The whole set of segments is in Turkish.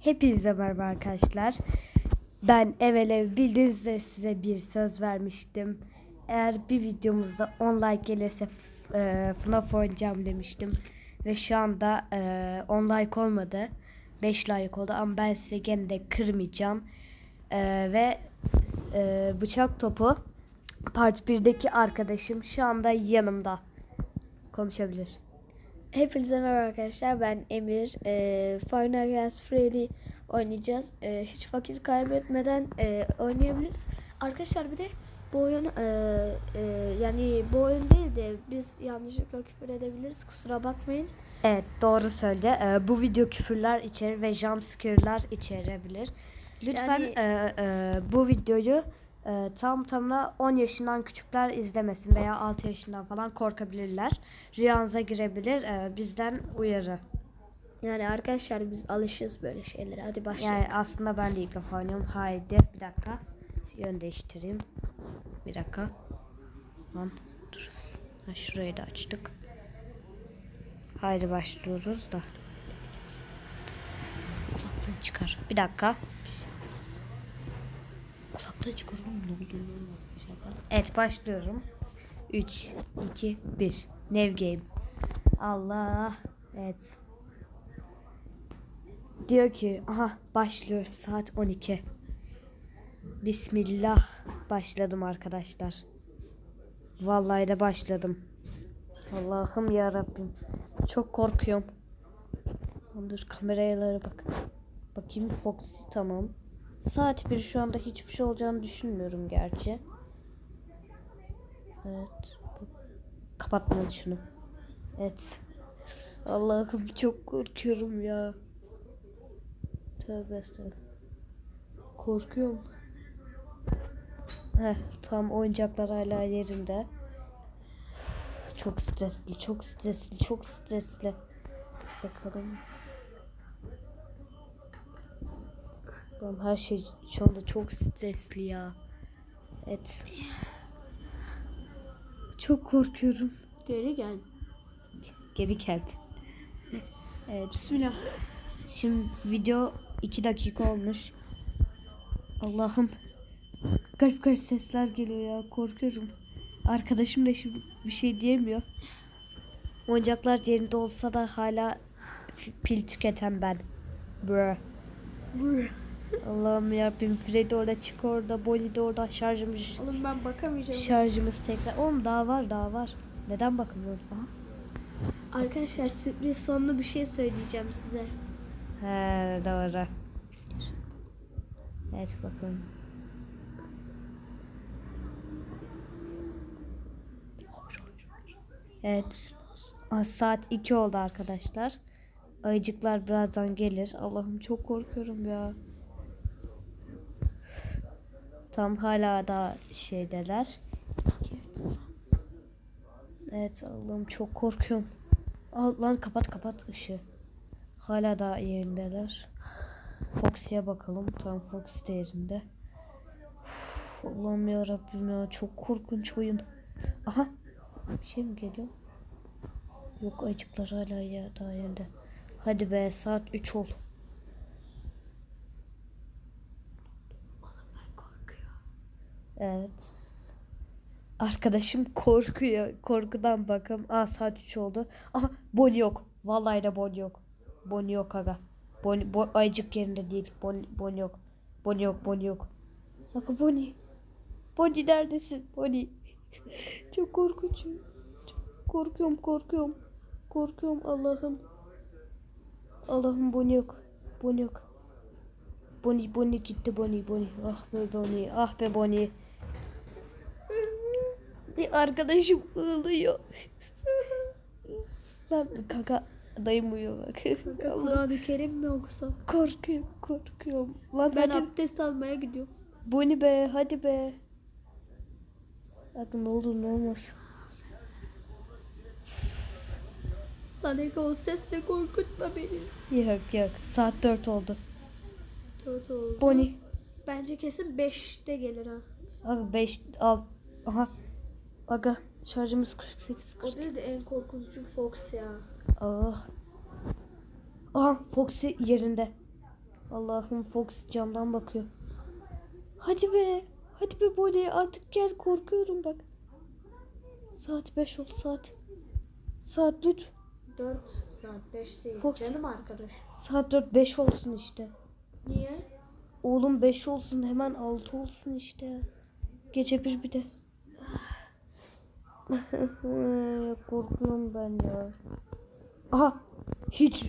Hepinize merhaba arkadaşlar. Ben evvela bildiğiniz üzere size bir söz vermiştim. Eğer bir videomuzda 10 like gelirse e, FNAF oynayacağım demiştim. Ve şu anda e, 10 like olmadı. 5 like oldu ama ben size gene de kırmayacağım. E, ve e, bıçak topu part 1'deki arkadaşım şu anda yanımda. Konuşabilir. Hepinize merhaba arkadaşlar. Ben Emir. Ee, Final Gas Freddy oynayacağız. Ee, hiç vakit kaybetmeden e, oynayabiliriz. Arkadaşlar bir de bu oyun e, e, yani bu oyun değil de biz yanlışlıkla küfür edebiliriz. Kusura bakmayın. Evet doğru söyle. Ee, bu video küfürler içerir ve jumpscare'lar içerebilir. Lütfen Yani- e, e, bu videoyu e, tam tamına 10 yaşından küçükler izlemesin veya 6 yaşından falan korkabilirler. Rüyanıza girebilir. E, bizden uyarı. Yani arkadaşlar biz alışırız böyle şeylere. Hadi başlayalım. Yani aslında ben de ilk defa oynuyorum. Haydi bir dakika. Yön değiştireyim. Bir dakika. Lan dur. Ha, şurayı da açtık. Haydi başlıyoruz da. Kulaklığı çıkar. Bir dakika. Kulaklığı çıkar oğlum ne dışarıdan. Evet başlıyorum. 3, 2, 1. Nev game. Allah. Evet. Diyor ki aha başlıyor saat 12. Bismillah başladım arkadaşlar. Vallahi de başladım. Allah'ım ya Rabbim. Çok korkuyorum. Dur kameralara bak. Bakayım Foxy tamam. Saat bir şu anda hiçbir şey olacağını düşünmüyorum gerçi. Evet. Kapatma şunu. Evet. Allah'ım çok korkuyorum ya. Tövbe estağfurullah. Korkuyorum. Heh, tam oyuncaklar hala yerinde. Çok stresli, çok stresli, çok stresli. Bakalım. Tamam her şey şu anda çok stresli ya. Evet. Çok korkuyorum. Geri gel. Geri geldi. Evet. Bismillah. Şimdi video 2 dakika olmuş. Allah'ım. Garip garip sesler geliyor ya. Korkuyorum. Arkadaşım da şimdi bir şey diyemiyor. Oyuncaklar yerinde olsa da hala pil tüketen ben. Bruh. Allah'ım yarabbim. Freddy orada çık orada. Bonnie de orada. Şarjımız, Oğlum ben bakamayacağım. şarjımız 80. Oğlum daha var daha var. Neden bakmıyorum? Aha. Arkadaşlar sürpriz sonlu bir şey söyleyeceğim size. He doğru. Evet bakalım. Evet. Aa, Saat 2 oldu arkadaşlar. Ayıcıklar birazdan gelir. Allah'ım çok korkuyorum ya. Tam hala da şeydeler. Evet Allah'ım çok korkuyorum. Al, lan kapat kapat ışığı. Hala daha yerindeler. Foxy'ye bakalım. Tam Fox de yerinde. Allah'ım ya Rabbim ya çok korkunç oyun. Aha bir şey mi geliyor? Yok ayıcıklar hala ya daha yerinde. Hadi be saat 3 ol. Evet. Arkadaşım korkuyor. Korkudan bakım. Aa saat 3 oldu. Aha Bonnie yok. Vallahi de Bonnie yok. Bonnie yok aga. Bonnie, Bo ayıcık yerinde değil. Bonnie, Bonnie yok. Bonnie yok. Bonnie yok. Bakın Bonnie. Bonnie neredesin? Bonnie. Çok korkunç. Çok korkuyorum korkuyorum. Korkuyorum Allah'ım. Allah'ım Bonnie yok. Bonnie yok. Bonnie, Bonnie gitti Bonnie, Bonnie. Ah be Bonnie, ah be Bonnie. Bir arkadaşım ağlıyor. Lan kanka dayım uyuyor bak. Allah, Kur'an-ı Kerim mi okusa? korkuyorum, korkuyorum. Lan Ben hadi. abdest almaya gidiyorum. Bonnie be, hadi be. Ne olur ne olmaz. Lan Ege o sesle korkutma beni. Yok yok, saat 4 oldu. Dört oldu. Bonnie. Bence kesin 5'te gelir ha. Abi 5, 6, aha. Aga şarjımız 48. O değil de en korkuncu Fox ya. Ah. Aha Foxy yerinde. Allah'ım Fox camdan bakıyor. Hadi be. Hadi be Bonnie artık gel korkuyorum bak. Saat 5 oldu saat. Saat lütfen. 4 saat 5 değil. Fox. Canım arkadaş. Saat 4 5 olsun işte. Niye? Oğlum 5 olsun hemen 6 olsun işte. Gece bir bir de. Korkuyorum ben ya. Aha hiç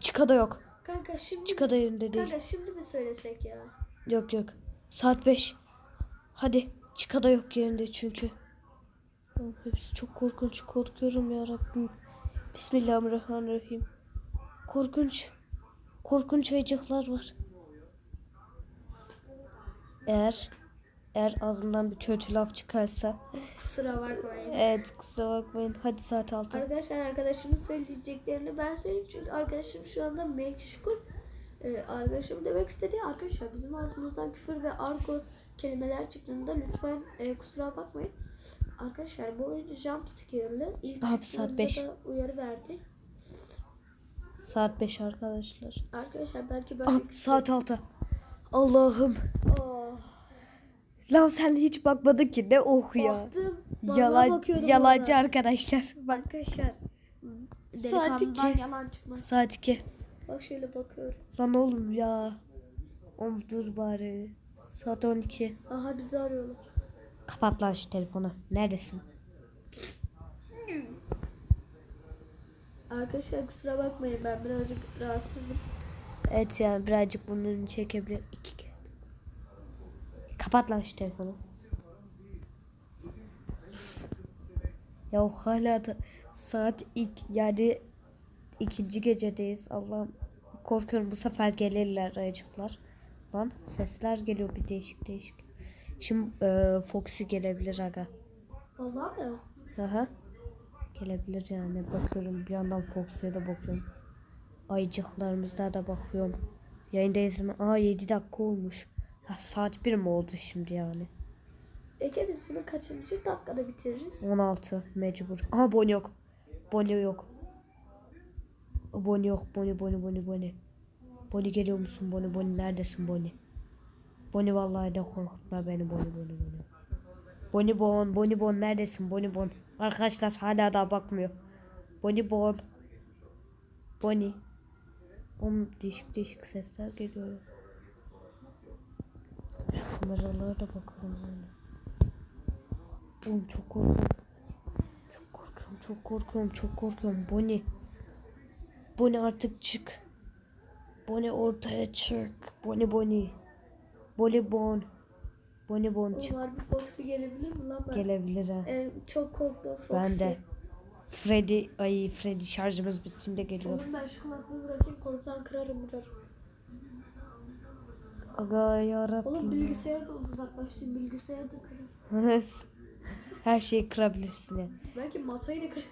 çıkada yok. Kanka şimdi Çıkada yerinde değil. Kanka şimdi mi söylesek ya? Yok yok. Saat 5. Hadi çıkada yok yerinde çünkü. Hepsi çok korkunç. Korkuyorum ya Rabbim. Bismillahirrahmanirrahim. Korkunç. Korkunç ayıcıklar var. Eğer eğer ağzımdan bir kötü laf çıkarsa Kusura bakmayın. evet kusura bakmayın. Hadi saat 6. Arkadaşlar arkadaşımın söyleyeceklerini ben söyleyeyim çünkü arkadaşım şu anda meşgul. Ee, arkadaşım demek istediği arkadaşlar bizim ağzımızdan küfür ve argo kelimeler çıktığında lütfen e, kusura bakmayın. Arkadaşlar bu oyun jump scare'lı. İlk Abi, saat çıktığında beş. da uyarı verdi. Saat 5 arkadaşlar. Arkadaşlar belki ben Ah, saat 6. Allah'ım. Oh, Lan sen hiç bakmadın ki ne oh ya. baktım. Vallahi Yalan, bakıyordum yalancı orada. arkadaşlar. Bak Arkadaşlar Saat delikanlıdan iki. yalan çıkmaz. saat 2. Bak şöyle bakıyorum. Lan oğlum ya. Oğlum dur bari. Saat 12. Aha bizi arıyorlar. Kapat lan şu telefonu. Neredesin? Arkadaşlar kusura bakmayın ben birazcık rahatsızım. Evet yani birazcık burnunu çekebilir. İki kere. Kapat lan şu telefonu. Ya hala da saat ilk yani ikinci gecedeyiz. Allah'ım korkuyorum bu sefer gelirler ayıcıklar. Lan sesler geliyor bir değişik değişik. Şimdi e, Foxy gelebilir aga. Vallahi mi? Aha. Gelebilir yani. Bakıyorum bir yandan Fox'ya da bakıyorum. Ayıcıklarımızda da bakıyorum. Yayındayız mı? Aa 7 dakika olmuş. Ha, saat 1 mi oldu şimdi yani? Ege biz bunu kaçıncı dakikada bitiririz? 16 mecbur. Aha Bonnie yok. Bonnie yok. Bonnie yok. Bonnie Bonnie Bonnie Bonnie. Bonnie geliyor musun Bonnie Bonnie neredesin Bonnie? Bonnie vallahi de korkutma beni Bonnie Bonnie Bonnie. Bonnie Bon Bonnie Bon neredesin Bonnie Bon? Arkadaşlar hala daha bakmıyor. Bonnie Bon. Bonnie. Oğlum değişik değişik sesler geliyor. Kameralara da bakalım yani. Oğlum çok korkuyorum. Çok korkuyorum, çok korkuyorum, çok korkuyorum. Bonnie. Bonnie artık çık. Bonnie ortaya çık. Bonnie Bonnie. Bonnie Bon. Bonnie Bon çık. Umar bir Foxy gelebilir mi lan ben? Gelebilir ha. Ee, çok korktum Foxy. Ben de. Freddy, ay Freddy şarjımız bittiğinde geliyor. Oğlum ben şu kulaklığı bırakayım korkudan kırarım kırarım. Aga Oğlum yarabbim. bilgisayarı da uzaklaştım bilgisayarı da kırarım. Her şeyi kırabilirsin ya. Belki masayı da kırarım.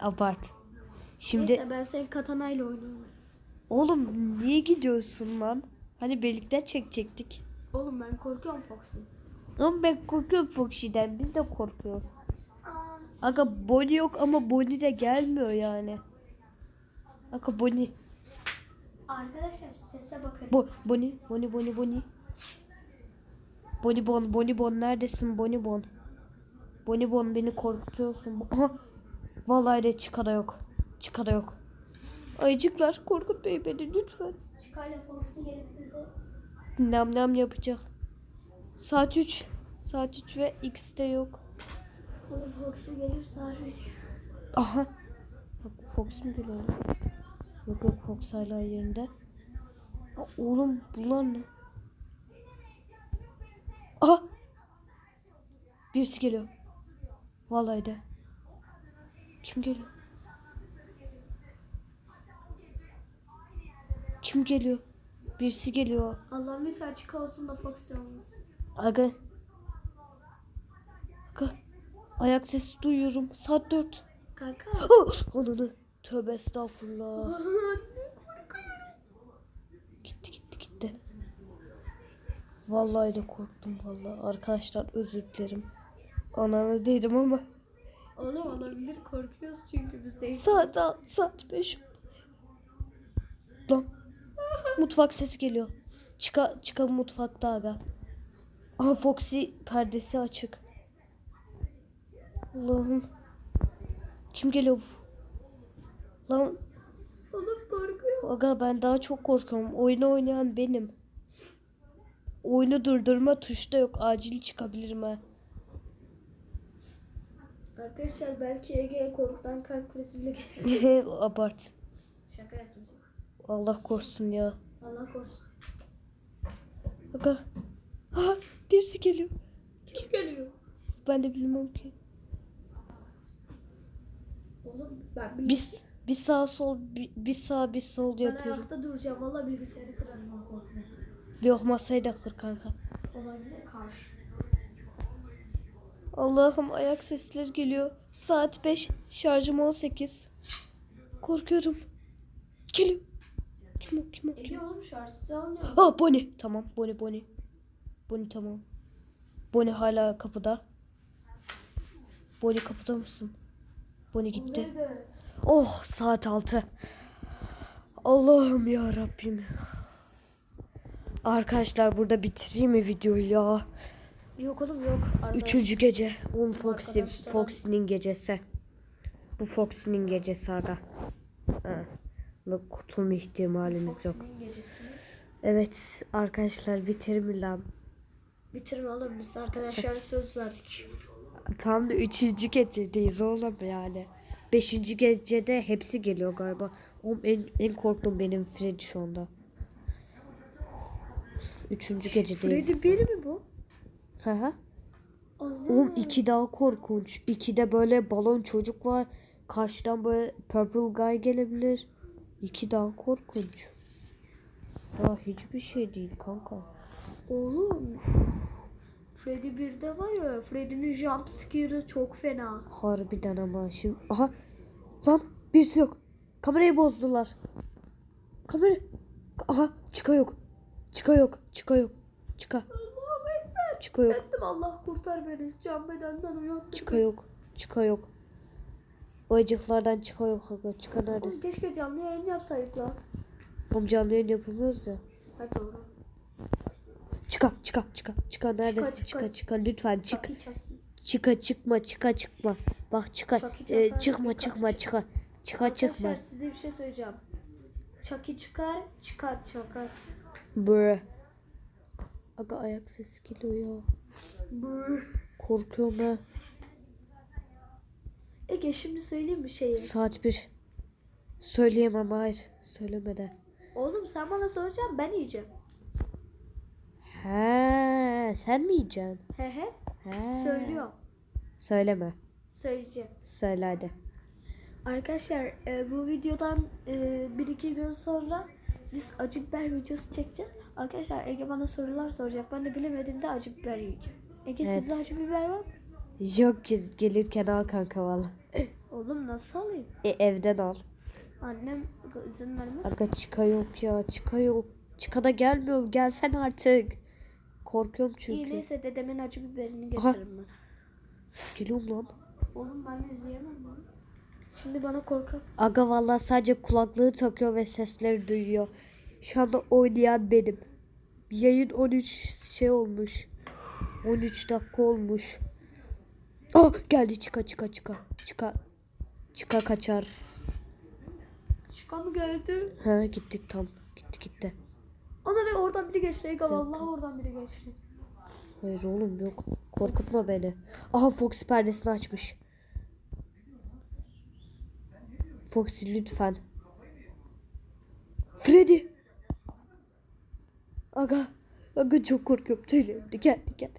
Abart. Şimdi Neyse ben senin katanayla oynuyorum. oğlum niye gidiyorsun lan? Hani birlikte çekecektik. Oğlum ben korkuyorum Foxy. Ama ben korkuyorum Foxy'den. Biz de korkuyoruz. Aga Bonnie yok ama Bonnie de gelmiyor yani. Aga Bonnie. Arkadaşlar sese bakın. Bo Bonnie, Bonnie, Bonnie, Bonnie. Bonnie Bon, Bonnie Bon neredesin Bonnie Bon? Bonnie Bon beni korkutuyorsun. Aha. Vallahi de çıkada yok. Çıkada yok. Ayıcıklar korkutmayın beni lütfen. Çıkayla Foxy gelip bizi Nam nam yapacak. Saat 3. Saat 3 ve X de yok. Foxy gelirse harbi. Aha. Bak Fox mu geliyor? Yok yok Fox hala yerinde. Aa, oğlum bunlar ne? Aha. Birisi geliyor. Vallahi de. Kim geliyor? Kim geliyor? Birisi geliyor. Allah'ım lütfen çık olsun da Foxy olmasın. Aga. Aga. Ayak sesi duyuyorum. Saat 4. Kanka. Ananı. Tövbe estağfurullah. Gitti gitti gitti. Vallahi de korktum vallahi. Arkadaşlar özür dilerim. Ananı dedim ama. Oğlum olabilir korkuyoruz çünkü biz değil. Saat al- saat 5. Lan. Mutfak sesi geliyor. Çıka çıka mutfakta aga. Aha Foxy perdesi açık. Allah'ım. Kim geliyor? Lan Oğlum korkuyor. aga ben daha çok korkuyorum. Oyunu oynayan benim. Oyunu durdurma tuşta yok. Acil çıkabilirim ha. Arkadaşlar belki Ege'ye korkudan kalp krizi bile gelir. Abart. Şaka yaptım. Allah korusun ya. Allah korusun. Aga. Ha, birisi geliyor. Kim geliyor? Ben de bilmem ki. Oğlum ben bir, Biz bir sağ sol bir, bir sağ bir sol ben yapıyoruz. ayakta duracağım. Valla bilgisayarı kırarım. ha, korkma. Yok masayı da kır kanka. Olabilir karşı. Allah'ım ayak sesleri geliyor. Saat 5 şarjım 18. Korkuyorum. Geliyor. Kim o kim o kim? Ege oğlum şarjsız almıyor. Ha Bonnie. Tamam Bonnie Bonnie. Bonnie tamam. Bonnie hala kapıda. Bonnie kapıda mısın? Bonnie gitti. Nerede? Oh saat 6. Allah'ım ya Rabbim. Arkadaşlar burada bitireyim mi videoyu ya? Yok oğlum yok. Arkadaş- Üçüncü gece. Oğlum Foxy, Foxy'nin gecesi. Bu Foxy'nin gecesi aga. Ha. Kurtulma ihtimalimiz yok. Foxy'nin gecesi. Evet arkadaşlar bitirme lan. Bitirme oğlum biz arkadaşlara söz verdik. Tam da üçüncü gecedeyiz oğlum yani. Beşinci gecede hepsi geliyor galiba. Oğlum en, en korktuğum benim Freddy şu anda. Üçüncü gecedeyiz. Freddy bir mi bu? Hı hı. Oğlum iki daha korkunç. İkide böyle balon çocuk var. Karşıdan böyle purple guy gelebilir. İki daha korkunç. Ya hiçbir şey değil kanka. Oğlum. Freddy 1'de var ya Freddy'nin jump scare'ı çok fena. Harbiden ama şimdi. Aha. Lan birisi yok. Kamerayı bozdular. Kamera. Aha çıka yok. Çıka yok. Çıka yok. Çıka. Çıka yok. Ettim Allah kurtar beni. Can bedenden uyandım. Çıka yok. Çıka yok. O acıklardan çıka yok. Aga. Çıka Oğlum neredesin? keşke canlı yayın yapsaydık lan. Oğlum canlı yayın yapamıyoruz ya. Ha doğru. Çıka çıka çıka çıka neredesin çıka. çıka çıka lütfen çık çaki. çıka çıkma çıka çıkma bak çıka Ee, çakar, çıkma çıkma çık. çıka çıka çıkma Arkadaşlar size bir şey söyleyeceğim. Çaki çıkar, çıkar çıkar. Brr. Aga ayak sesi geliyor Brr. korkuyorum ha Ege şimdi söyleyeyim bir şeyi. saat bir söyleyemem hayır söyleme de Oğlum sen bana soracaksın ben yiyeceğim. He sen mi yiyeceksin He he. he Söylüyorum. söyleme Söyleyeceğim. söyle hadi Arkadaşlar e, bu videodan e, bir iki gün sonra biz acı biber videosu çekeceğiz. Arkadaşlar Ege bana sorular soracak. Ben de bilemediğimde acı biber yiyeceğim. Ege Evet. sizde acı biber var mı? yok gelirken al kanka valla Oğlum nasıl alayım? e, evden al Annem izin vermez. Aga çıka yok ya çıka yok. Çıka da gelmiyor. Gelsen artık. Korkuyorum İyi çünkü. neyse dedemin acı biberini getiririm ben. Geliyorum lan. Oğlum ben izleyemem lan. Şimdi bana korku. Aga vallahi sadece kulaklığı takıyor ve sesleri duyuyor. Şu anda oynayan benim. Yayın 13 şey olmuş. 13 dakika olmuş. Ah geldi çıka çıka çıka. Çıka. Çıka kaçar. Çıka mı geldi? Ha gittik tam. Gitti gitti. Ne oradan biri geçti Ege vallahi oradan biri geçti. Hayır oğlum yok. Korkutma beni. Aha Fox perdesini açmış. Foxy lütfen. Freddy. Aga. Aga çok korkuyorum. Tüylerim diken diken.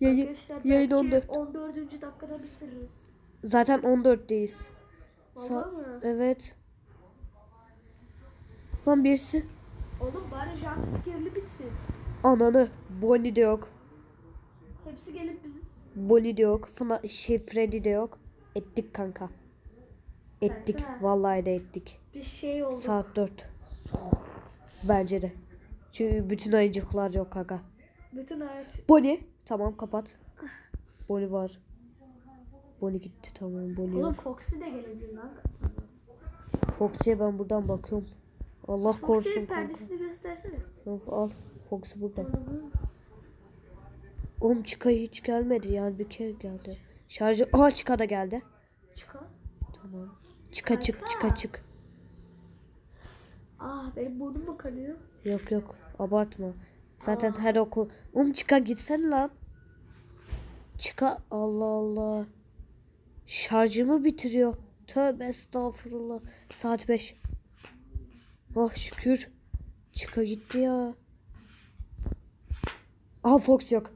Yayın, Arkadaşlar yayın belki 14. 14. dakikada bitiririz. Zaten 14'teyiz. Sa- mı? evet. Lan birisi. Oğlum bari jump scare'li bitsin. Ananı. Bonnie de yok. Hepsi gelip biziz. Bonnie de yok. Fına, şey Freddy de yok. Ettik kanka. Ettik. Kanka. Vallahi de ettik. Bir şey oldu. Saat 4. Bence de. Çünkü bütün ayıcıklar yok kanka. Bütün hayat. Bonnie. Tamam kapat. Bonnie var. Bonnie gitti tamam Bonnie Oğlum yok. Foxy de gelebilir lan. Foxy'ye ben buradan bakıyorum. Allah Fox'un korusun kanka. perdesini göstersene. Of, al. Fox'u burada. Oğlum Chica hiç gelmedi yani bir kere geldi. Şarjı... Aa Chica da geldi. Çıkar. Tamam. Chica çık Chica çık. Ah benim burnum mu kanıyor? Yok yok abartma. Zaten her okul... Oğlum Chica gitsen lan. Chica Allah Allah. Şarjımı bitiriyor. Tövbe estağfurullah. Saat 5. Oh şükür. Chica gitti ya. Aha Fox yok.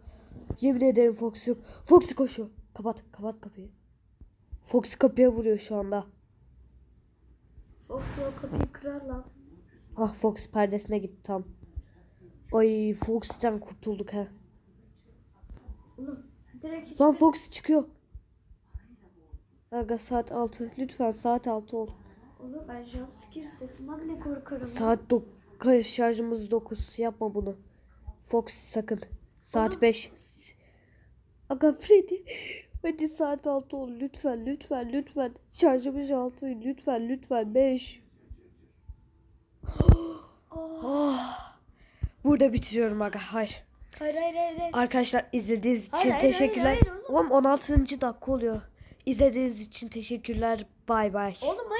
Yemin ederim Fox yok. Fox koşuyor. Kapat kapat kapıyı. Fox kapıya vuruyor şu anda. Fox o kapıyı kırar lan. Ah Fox perdesine gitti tam. Ay Fox'tan kurtulduk. Oğlum direkt hiç Lan Fox çıkıyor. Aga saat 6. Lütfen saat 6 ol. Oğlum ben jumpscare sesinden bile korkarım. Saat 9. Şarjımız 9. Yapma bunu. Fox sakın. Saat 5. Aga Freddy. Hadi saat 6 ol. Lütfen lütfen lütfen. Şarjımız 6. Lütfen lütfen 5. Ah. Burada bitiriyorum aga. Hayır. Hayır hayır hayır. hayır. Arkadaşlar izlediğiniz için Hayır, hayır, hayır, teşekkürler. hayır, o Oğlum 16. dakika oluyor. İzlediğiniz için teşekkürler. Bay bay. Oğlum hayır.